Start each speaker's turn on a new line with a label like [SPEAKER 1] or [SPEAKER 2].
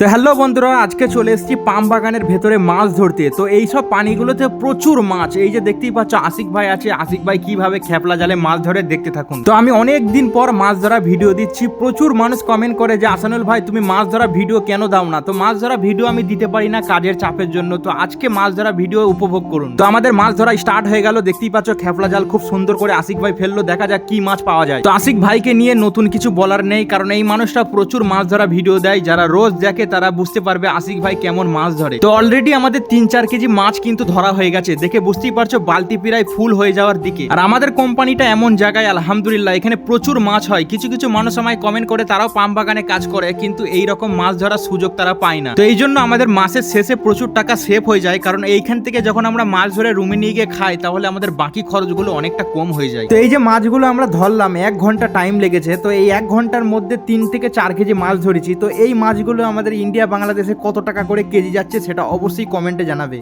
[SPEAKER 1] তো হ্যালো বন্ধুরা, আজকে চলে এসেছি পাম বাগানের ভেতরে মাছ ধরতে। তো এই সব পানিগুলোতে প্রচুর মাছ। এই যে দেখতেই পাচ্ছ, আশিক ভাই আছে। আশিক ভাই কীভাবে খেপলা জালে মাছ ধরে দেখতে থাকুন। তো আমি অনেক দিন পর মাছ ধরা ভিডিও দিচ্ছি। প্রচুর মানুষ কমেন্ট করে যে, আসানুল ভাই, তুমি মাছ ধরা ভিডিও কেন দাও না? তো মাছ ধরা ভিডিও আমি দিতে পারি না কাজের চাপের জন্য। তো আজকে মাছ ধরা ভিডিও উপভোগ করুন। তো আমাদের মাছ ধরা স্টার্ট হয়ে গেল। দেখতেই পাচ্ছ, খেপলা জাল খুব সুন্দর করে আশিক ভাই ফেলল। দেখা যাক কি মাছ পাওয়া যায়। তো আশিক ভাইকে নিয়ে নতুন কিছু বলার নেই, কারণ এই মানুষটা প্রচুর মাছ ধরা ভিডিও দেয়। যারা রোজ দেখে তারা বুঝতে পারবে আশিক ভাই কেমন মাছ ধরে। তো অলরেডি আমাদের তিন চার কেজি মাছ কিন্তু ধরা হয়ে গেছে। দেখে বুঝতেই পারছ, বালতি প্রায় ফুল হয়ে যাওয়ার দিকে। আর আমাদের কোম্পানিটা এমন জায়গায়, আলহামদুলিল্লাহ, এখানে প্রচুর মাছ হয়। কিছু কিছু মানুষ আমায় কমেন্ট করে, তারাও পাম বাগানে কাজ করে, কিন্তু এই রকম মাছ ধরার সুযোগ তারা পায় না। তো এই জন্য আমাদের মাসের শেষে প্রচুর টাকা সেভ হয়ে যায়, কারণ এইখান থেকে যখন আমরা মাছ ধরে রুমে নিয়ে গিয়ে খাই, তাহলে আমাদের বাকি খরচগুলো অনেকটা কম হয়ে যায়। তো এই যে মাছগুলো আমরা ধরলাম, এক ঘণ্টা টাইম লেগেছে, তো এই এক ঘণ্টার মধ্যে তিন থেকে চার কেজি মাছ ধরেছি। তো এই মাছগুলো আমাদের ইন্ডিয়া বাংলাদেশে কত টাকা করে কেজি যাচ্ছে সেটা অবশ্যই কমেন্টে জানাবে।